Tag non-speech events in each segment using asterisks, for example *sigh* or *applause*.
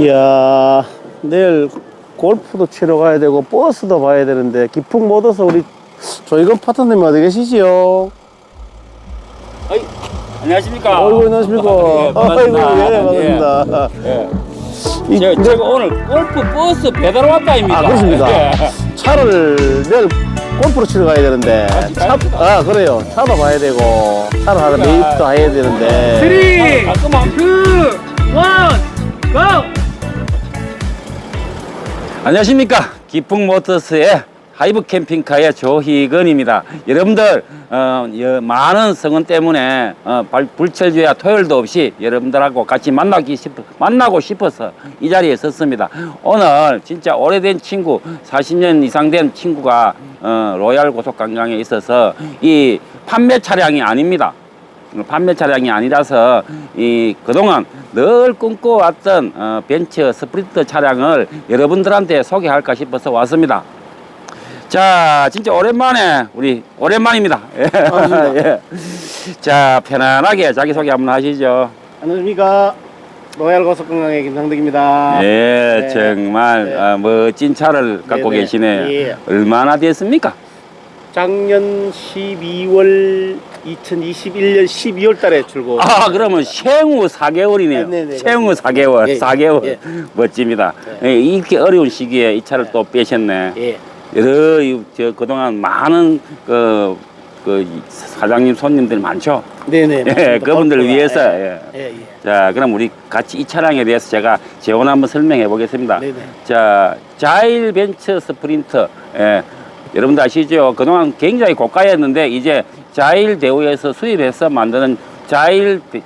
이야, 내일 골프도 치러 가야 되고 버스도 봐야 되는데 기풍 못 얻어서 우리 조이건 파트너님 어디 계시지요? 어이, 안녕하십니까. 어이구 안녕하십니까? 예, 반갑습니다. 아이고 예 반갑습니다. 예. 이- 제, 제가 오늘 골프 버스 배달 왔다입니다. 아 그렇습니다. 예. 차를 내일 골프로 치러 가야 되는데 차, 아 그래요. 차도 봐야 되고 차를 하나 매입도 해야 되는데 쓰리, 가끔만. 투, 원, 고! 안녕하십니까. 기풍 모터스의 하이브 캠핑카의 조희건입니다. 여러분들 어, 여- 많은 성원 때문에 어, 발- 불철주야 토요일도 없이 여러분들하고 같이 만나기 싶 만나고 싶어서 이 자리에 섰습니다. 오늘 진짜 오래된 친구, 40년 이상 된 친구가 어, 로얄 고속 관광에 있어서 이 판매 차량이 아닙니다. 판매 차량이 아니라서 이 그동안 늘 꿈꿔왔던 어, 벤츠 스프린터 차량을 여러분들한테 소개할까 싶어서 왔습니다. 자, 진짜 오랜만에 우리 오랜만입니다. 예. *laughs* 예. 자, 편안하게 자기 소개 한번 하시죠. 안녕하십니까? 로얄 고속관광의 김상덕입니다. 예, 네. 정말 네. 아, 멋진 차를 갖고 네네. 계시네요. 예. 얼마나 됐습니까? 작년 12월 2021년 12월 달에 출고. 아, 그러면 생후 4개월이네요. 아, 네네, 생후 4개월, 예, 4개월. 예. 멋집니다. 예, 이렇게 어려운 시기에 이 차를 또 빼셨네. 예. 여러, 이- 저, 그동안 많은, 그, 그, 사장님 손님들 많죠? 네네. 예, 그분들 골프가, 위해서. 예. 예. 예, 예. 자, 그럼 우리 같이 이 차량에 대해서 제가 재원 한번 설명해 보겠습니다. 네네. 자, 자일 벤처 스프린터. 예. 여러분들 아시죠? 그동안 굉장히 고가였는데 이제 자일 대우에서 수입해서 만드는 자일 베-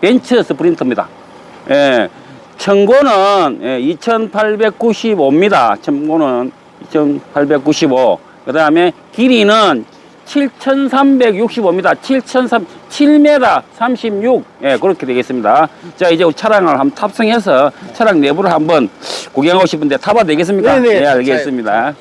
벤처 스프린터입니다. 예. 청고는 예, 2895입니다. 청고는 2895. 그 다음에 길이는 7,365입니다. 7,300, 7m 36. 예, 그렇게 되겠습니다. 자, 이제 차량을 한번 탑승해서 차량 내부를 한번 구경하고 싶은데 타봐도 되겠습니까? 네네. 네, 알겠습니다.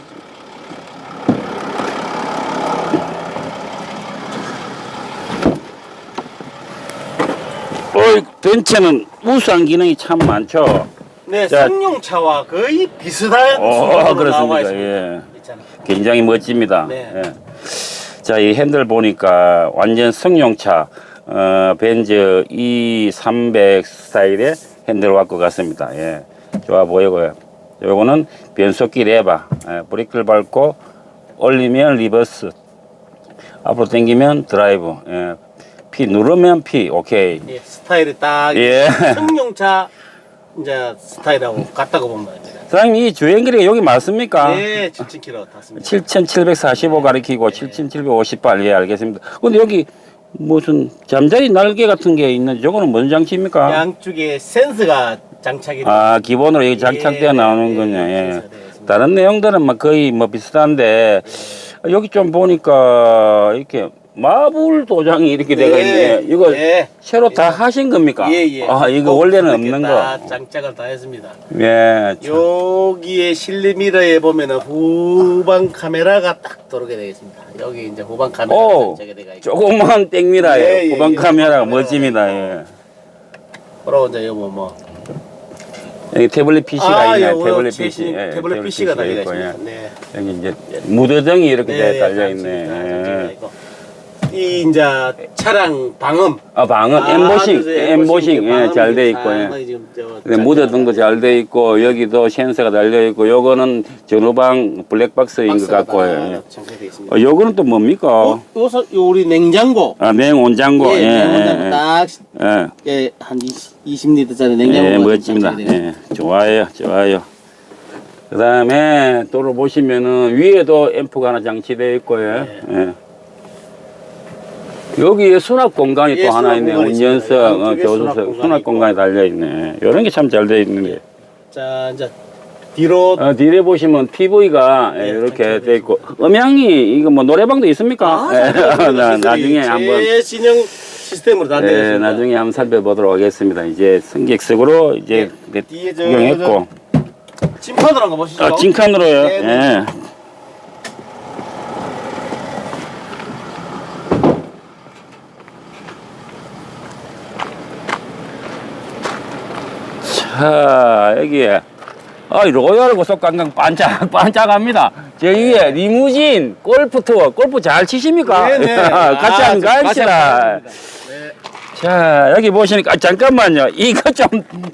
어이, 벤츠는 우수한 기능이 참 많죠. 네, 자. 승용차와 거의 비슷한 어, 수준으로 나와 그렇습니다. 있습니다. 예. 있잖아. 굉장히 멋집니다. 네. 예. 자, 이 핸들 보니까 완전 승용차, 어, 벤즈 E300 스타일의 핸들 갖고 같습니다. 예. 좋아 보이고요. 요거는 변속기 레바, 예, 브레이크를 밟고 올리면 리버스, 앞으로 당기면 드라이브, 예. P 누르면 P, 오케이. 예, 스타일이 딱 예. 승용차 이제 스타일하고 같다고 보면 됩니다. 사장님, 이 주행거리가 여기 맞습니까? 네, 7,000km 탔습니다. 7745 가리키고 7758 예 알겠습니다. 근데 여기 무슨 잠자리 날개 같은 게 있는데 저거는 뭔 장치입니까? 양쪽에 센서가 장착이 아 기본으로 여기 장착되어 예, 나오는 예, 거냐. 예. 다른 내용들은 뭐 거의 뭐 비슷한데 여기 좀 보니까 이렇게 마블 도장이 이렇게 돼가 있네. 이거 예. 새로 다 하신 겁니까? 예, 예. 아 이거 꼭 원래는 없는 다 거. 장착을 다 했습니다. 예. 참. 여기에 실내 미러에 보면은 후방 카메라가 딱 들어오게 되어 있습니다. 여기 이제 후방 카메라가 오, 장착이 되어 있고. 조그만 땡미라예요. 예, 예, 후방 예. 카메라가 멋집니다. 예. 그러고 이제 여기 뭐 여기 태블릿 PC가 아, 있네. 요거 태블릿 최신 PC. 예, 태블릿 PC가 달려 있습니다. 예. 네. 여기 이제 무드등이 이렇게 네, 달려 장치가 있네. 장착되어 예. 있고. 이 이제 차량 방음 아 방은 아, 엠보싱, 엠보싱 예, 방음이 잘돼 있고. 예. 상당히 지금 저 근데 무드등도 잘 돼 있고 여기도 센서가 달려 있고 요거는 전후방 블랙박스인 것 박스가 같고. 다 예. 장착되어 있습니다. 어, 요거는 또 뭡니까? 어, 요서 요 우리 냉장고 아 냉온장고. 예, 예. 냉장고 예. 딱 예. 예, 한 20, 20리터짜리 냉장고가 예, 좀 멋집니다. 예, 좋아요, 좋아요. 그 다음에 도로 보시면은 위에도 앰프가 하나 장치되어 있고요. 예. 여기에 수납 공간이 예, 또 하나 수납 있네. 공간이 운전석, 있습니다. 어, 양쪽에 교수석, 수납 공간이 수납 있고. 공간이 달려 있네. 이런 게 참 잘 되어 있는데. 자 이제 뒤로 어, 뒤에 보시면 TV가 예, 이렇게 장착되어 되어 있고, 음향이, 이거 뭐 노래방도 있습니까? 아, 예, 잘 *laughs* 나, 나중에 한번. 최신형 시스템으로 다 예, 되어 나중에 한번 살펴보도록 하겠습니다. 이제 승객석으로 이제 예, 뒤에 저- 구경했고 찜판으로 한거 보시죠. 아, 찐칸으로요. 네, 네. 여기에 아, 로얄 고속관광 반짝 *laughs* 반짝합니다. 저기에 리무진 골프 투어, 골프 잘 치십니까? 네네. *laughs* 같이 아, 한번 저- 같이. 한번 네. 자, 여기 보시니까 아, 잠깐만요. 이거 좀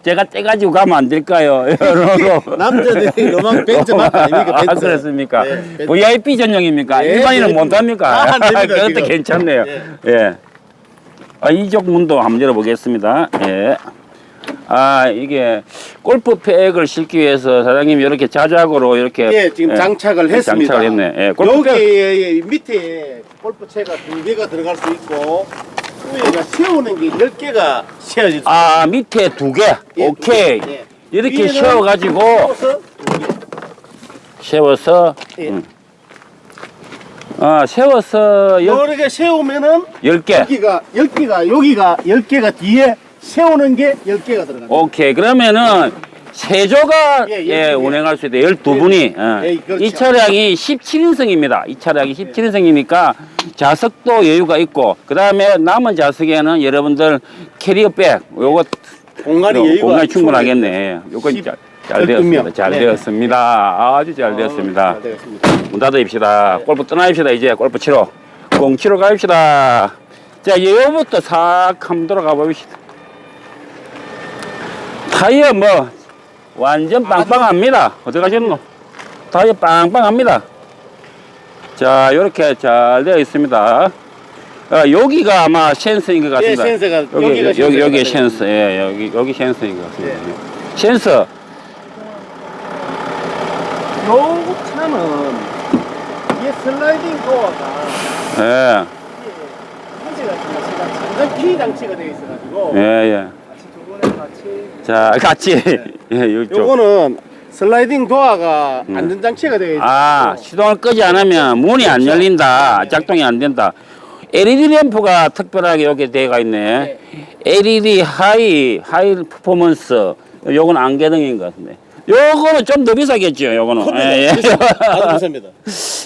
제가 떼가지고 가면 안 될까요? *laughs* 이러고. 남자들이 로망 벤츠 아닙니까? 아, 벤츠. 그렇습니까? 네, 벤츠. VIP 전용입니까? 예, 일반인은 예, 못 합니까? 아, 안 됩니다, 그것도 지금. 괜찮네요. 예. 예. 아, 이쪽 문도 한번 열어보겠습니다. 예. 아, 이게 골프백을 싣기 위해서 사장님이 이렇게 자작으로 이렇게. 예, 지금 장착을 예, 했습니다. 장착을 했네. 예, 골프백. 여기 밑에 골프채가 두 개가 들어갈 수 있고 위에가 세우는 게 열 개가 세워질 수 아, 밑에 두 개. 예, 오케이. 두 개. 예. 이렇게 위에는 세워 가지고 세워서 두 개. 세워서. 예. 음. 아, 세워서 열, 이렇게 세우면은 열 개. 여기가 열 개가 여기가 열 개가 뒤에 세우는 게열 개가 들어갑니다. 오케이 그러면은 세조가 예, 예, 예, 운행할 수 있다 12분이 어. 예, 그렇죠. 이 차량이 17인승입니다 이 차량이 17인승이니까 좌석도 여유가 있고 그 다음에 남은 좌석에는 여러분들 캐리어백 요거 공간이 요- 여유가 공간이 충분하겠네 요건 십- 잘, 잘 되었습니다 명. 잘 네. 되었습니다 아주 잘 되었습니다 잘 되었습니다. 문 닫아입시다. 골프 떠나입시다. 이제 골프 치러. 공 치러 가입시다. 자, 여기부터 싹 한번 돌아가 봅시다. 타이어 뭐, 완전 빵빵합니다. 어디 가셨노? 타이어 빵빵합니다. 자, 이렇게 잘 되어 있습니다. 어, 여기가 아마 센서인 것 예, 같습니다. 센서가 여기, 여기가 여기, 여기 되어 센서. 예, 여기, 여기 센서인 것 같습니다. 예. 센서. 요 차는 이게 슬라이딩 도어가 예, 피 장치가 되어 있어 가지고 예, 예. 자, *laughs* 같이. 예, 이쪽. 요거는 슬라이딩 도어가 음. 안전장치가 되어 있어요. 아, 시동을 끄지 않으면 문이 안 열린다. 작동이 안 된다. LED 램프가 특별하게 여기 되어가 있네. LED 하이, 하이 퍼포먼스. 요건 안개등인 것 같은데. 요거는 좀 더 비싸겠죠, 요거는. 예, 예. 아주 *laughs* 비쌉니다.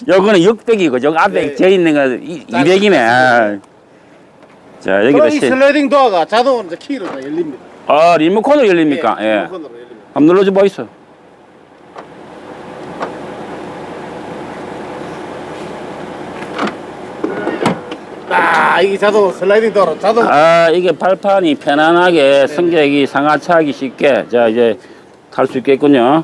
요거는 600이고, 저 앞에 네. 져 있는 거 200이네. 아. 자, 여기도 그럼 이 시. 슬라이딩 도어가 자동으로 이제 키로 다 열립니다. 아, 리모컨으로 열립니까? 예. 리모컨으로 열립니다. 한번 눌러줘 보이소. 아, 이게 자동 슬라이딩 도어로 자동 아 이게 발판이 편안하게 승객이 상하차하기 쉽게 자 이제 탈 수 있겠군요.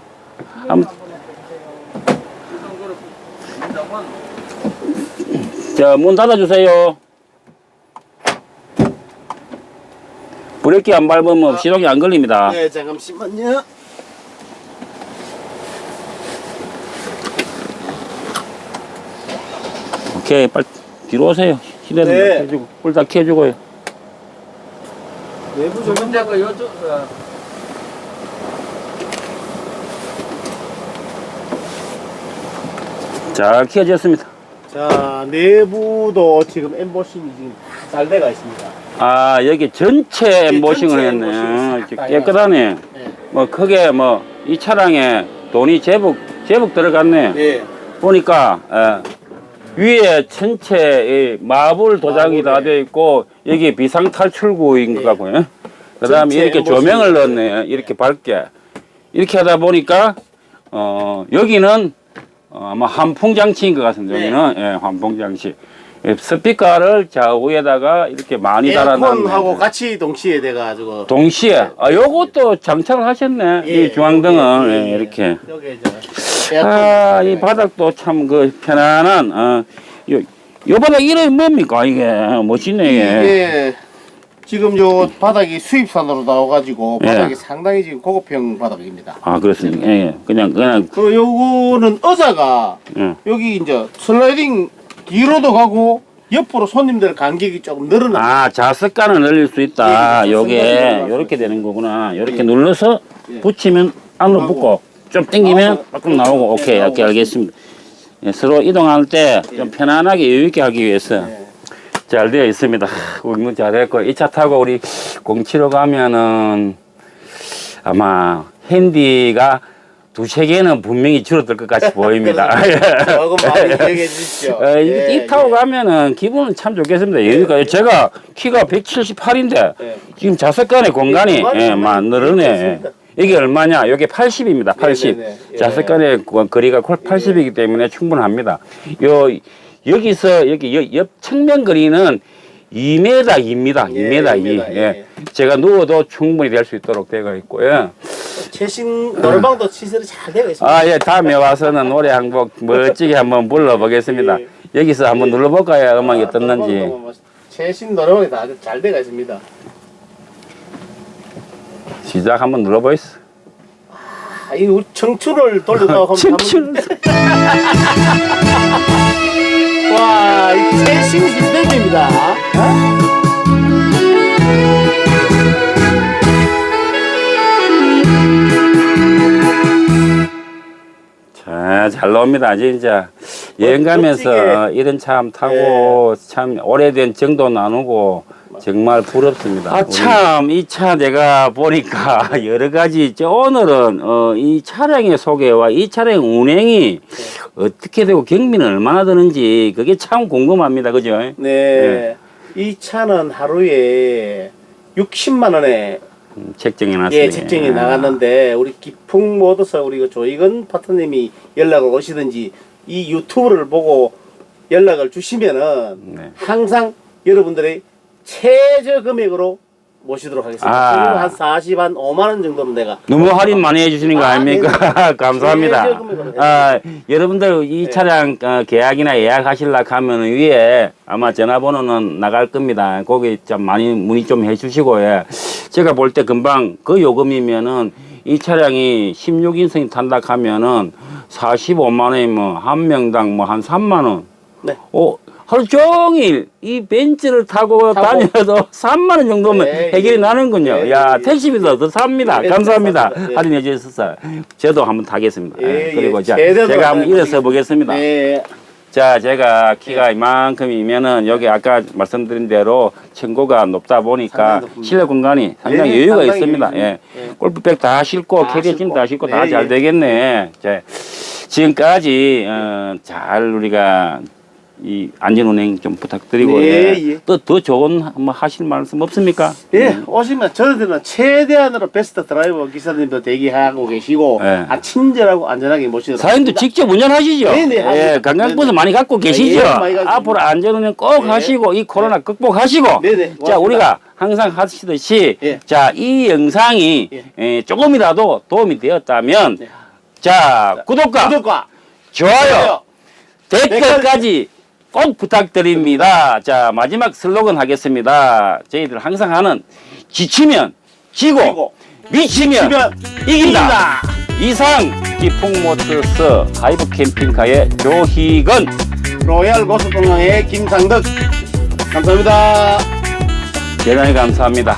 자문 닫아주세요. 브레이크 안 밟으면 시동이 안 걸립니다. 네, 잠깐만요. 오케이 빨리 뒤로 오세요. 시대는 네. 켜주고 꿀다 켜주고요. 내부 조명 문제가 요쪽 어, 잘 켜졌습니다. 자, 내부도 지금 엠보싱이 지금 잘 돼가 있습니다. 아 여기 전체 예, 엠보싱을 전체 했네. 싹다 깨끗하네. 네. 뭐 크게 뭐 이 차량에 돈이 제법 제법 들어갔네. 예. 보니까 예, 위에 전체 이 마블 도장이 다. 되어 있고 여기 비상 탈출구인 것 예. 같고요. 그다음에 이렇게 조명을. 넣었네. 이렇게 밝게 이렇게 하다 보니까 어 여기는 어, 아마 환풍 장치인 것 같습니다. 네. 여기는 예, 환풍 장치. 예, 스피커를 좌우에다가 이렇게 많이 달아놨네. 에어컨하고 같이 동시에 돼가지고 동시에 아 요것도 장착을 하셨네 예, 이 중앙등을 예, 예, 예. 이렇게 여기 저 에어컨 아 이 바닥도 참 그 편안한 어, 요, 요 바닥 이름이 뭡니까 이게 멋지네 이게 이게 지금 요 바닥이 수입산으로 나와가지고 예. 바닥이 상당히 지금 고급형 바닥입니다. 아 그렇습니다 예, 예. 그냥 그냥 그 요거는 의자가 예. 여기 이제 슬라이딩 뒤로도 가고 옆으로 손님들 간격이 조금 늘어나. 아 좌석간을 늘릴 수 있다 예, 예, 요게 요렇게 되는 거구나 요렇게 예. 눌러서 예. 붙이면 안으로. 붙고 좀 당기면 나와서 밖으로 나오고 예, 오케이 나오고 오케이 알겠습니다 예, 서로 이동할 때좀 편안하게 여유 있게 하기 위해서 예. 잘 되어 있습니다. 운동 잘했고 이 차 타고 우리 공치러 가면은 아마 핸디가 두세 개는 분명히 줄어들 것 같이 보입니다. 조금 많이 이용해 주십시오. 어, 이, 예, 이 타고 예. 가면은 기분은 참 좋겠습니다. 그러니까 제가 키가 178인데 예. 지금 좌석간의 공간이 공간이 예, 막 늘어네. 이게 얼마냐? 이게 80입니다. 80. 네네네. 예. 좌석간의 그 거리가 80이기 때문에 충분합니다. 요 여기서 여기 여- 옆 측면 거리는 2m입니다. 예, 2m 2. 2m, 예. 예. 제가 누워도 충분히 될 수 있도록 되어 있고요. 최신 노래방도 시설이 잘 되어 있습니다. 아, 예, 다음에 와서는 노래 한 곡 멋지게 한번 불러보겠습니다. 예. 여기서 한번 눌러볼까요? 음악이 아, 떴는지. 노래방도 뭐 최신 노래방이 다 잘 되어 있습니다. 시작 한번 눌러보이스. 아, 이 청춘을 *laughs* 한번 청춘. *laughs* 와, 이 최신 시스템입니다. 자, 잘 나옵니다. 진짜 여행 가면서. 이런 차 타고 참 오래된 정도 나누고 정말 부럽습니다. 아, 참, 이 차 내가 보니까 *laughs* 여러 가지, 저 오늘은, 어, 이 차량의 소개와 이 차량 운행이 어떻게 되고 경비는 얼마나 드는지 그게 참 궁금합니다. 그죠? 네. 이 차는 하루에 60만 원에 음, 책정해 놨습니다. 예, 책정이 나갔는데 우리 기풍 모드서 우리 그 조이건 파트님이 연락을 오시든지 이 유튜브를 보고 연락을 주시면은 네. 항상 여러분들의 최저 금액으로 모시도록 하겠습니다. 아. 지금 한 40, 한 5만 원 정도는 내가 너무 할인 많이 해주시는 거 아, 아닙니까? *laughs* 감사합니다. 아, 여러분들 이 네. 차량 어, 계약이나 예약하실라 하면 위에 아마 전화번호는 나갈 겁니다. 거기 좀 많이 문의 좀 해주시고 예. 제가 볼 때 금방 그 요금이면은 이 차량이 16인승이 탄다 하면은 45만 원이면 한 명당 뭐 한 3만 원. 네. 어, 하루 종일 이 벤츠를 타고, 타고. 다녀도 3만 *laughs* 원 정도면 네, 해결이 예. 나는군요. 예, 야, 예. 택시비도 더 삽니다. 네, 감사합니다. 예. 할인해 주셔서 저도 한번 타겠습니다. 예, 예, 그리고 예. 자, 제가 한번 일어서 보겠습니다. 네. 자, 제가 키가 이만큼이면은 여기 아까 말씀드린 대로 층고가 높다 보니까. 실내 공간이 상당히 네, 여유가 상당히 있습니다. 여유 예. 예. 골프백 다 싣고 다 캐리어 짐다 싣고. 다 네, 잘 예. 되겠네. 자, 지금까지 어, 잘 우리가 이 안전운행 좀 부탁드리고 네, 예. 예. 또 더 좋은 뭐 하실 말씀 없습니까? 예, 오시면 저희들은 최대한으로 베스트 드라이버 기사님도 대기하고 계시고 네. 아, 친절하고 안전하게 모시도록 사장님도 직접 운전하시죠? 네, 네, 예, 합니다. 관광버스 네, 네. 많이 갖고 계시죠? 예, 많이 가지고 앞으로 안전운행 꼭 네. 하시고 이 코로나 극복하시고 네, 네, 자 고맙습니다. 우리가 항상 하시듯이 예. 자이 영상이 예. 에, 조금이라도 도움이 되었다면 네. 자 구독과 구독과 좋아요 좋아요 댓글까지 꼭 부탁드립니다. 자 마지막 슬로건 하겠습니다. 저희들 항상 하는 지치면 지고, 미치면 이긴다. 이상 기풍모터스 하이브 캠핑카의 조희건 로얄 고속공항의 김상덕 감사합니다. 대단히 감사합니다.